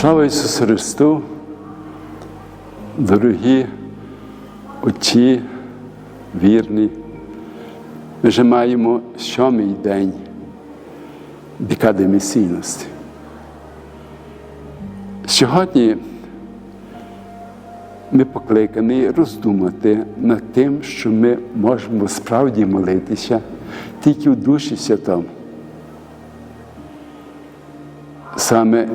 Слава Ісусу Христу, дорогі отці, вірні. Ми вже маємо сьомий день декади місійності. Сьогодні ми покликані роздумати над тим, що ми можемо справді молитися тільки в Душі Святому. Саме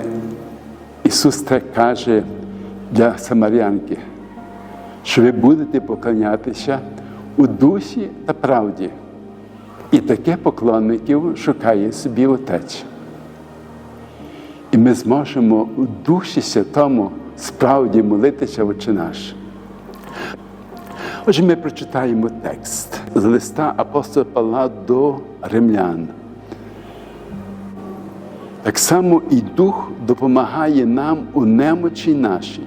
Ісус так каже для Самарянки, що ви будете поклонятися у душі та правді. І таке поклонників шукає собі Отець. І ми зможемо у Душі Святому справді молитися Отче наш. Отже, ми прочитаємо текст з листа апостола Павла до римлян. Так само і Дух допомагає нам у немочі нашій.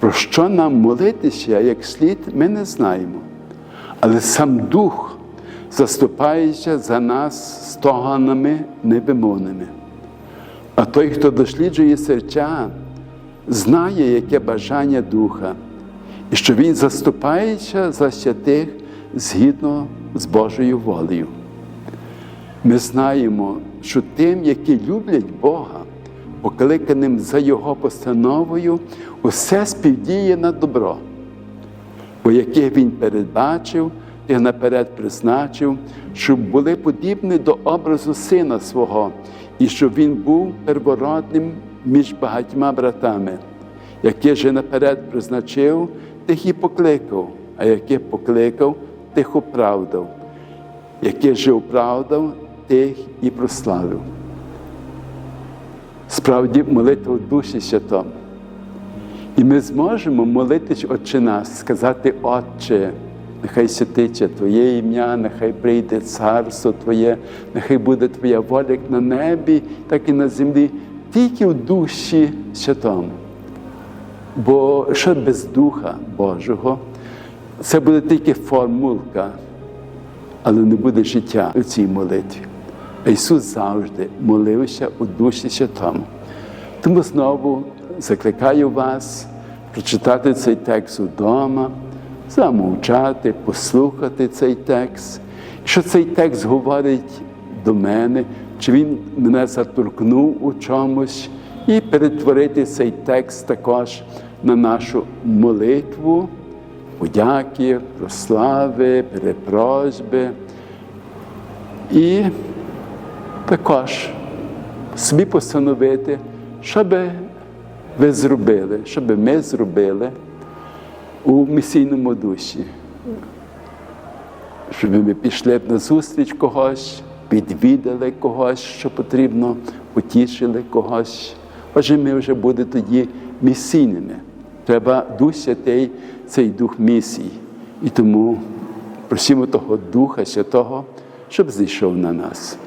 Про що нам молитися, як слід, ми не знаємо. Але сам Дух заступається за нас стоганами невимовними. А той, хто досліджує серця, знає, яке бажання Духа, і що Він заступається за святих згідно з Божою волею. Ми знаємо, що тим, які люблять Бога, покликаним за Його постановою, усе співдіє на добро, бо яких Він передбачив і наперед призначив, щоб були подібні до образу Сина свого, і щоб Він був первородним між багатьма братами, яке же наперед призначив, тих і покликав, а яке покликав, тих оправдав, яке же оправдав, тих і прославив. Справді молитва Душі Святому. І ми зможемо молитись Отче нас, сказати, Отче, нехай святиться Твоє ім'я, нехай прийде царство Твоє, нехай буде Твоя воля як на небі, так і на землі, тільки в Душі Святому. Бо що без Духа Божого, це буде тільки формулка, але не буде життя у цій молитві. Ісус завжди молився у Душі Святому. Тому знову закликаю вас прочитати цей текст удома, замовчати, послухати цей текст. Що цей текст говорить до мене, чи він мене заторкнув у чомусь, і перетворити цей текст також на нашу молитву, подяки, прослави, перепросьби. І також собі постановити, що би ви зробили, що би ми зробили у місійному душі. Щоб ми пішли б на зустріч когось, підвідали когось, що потрібно, утішили когось. Отже, ми вже будемо тоді місійними. Треба Святий, цей дух місії. І тому просимо того Духа Святого, щоб зійшов на нас.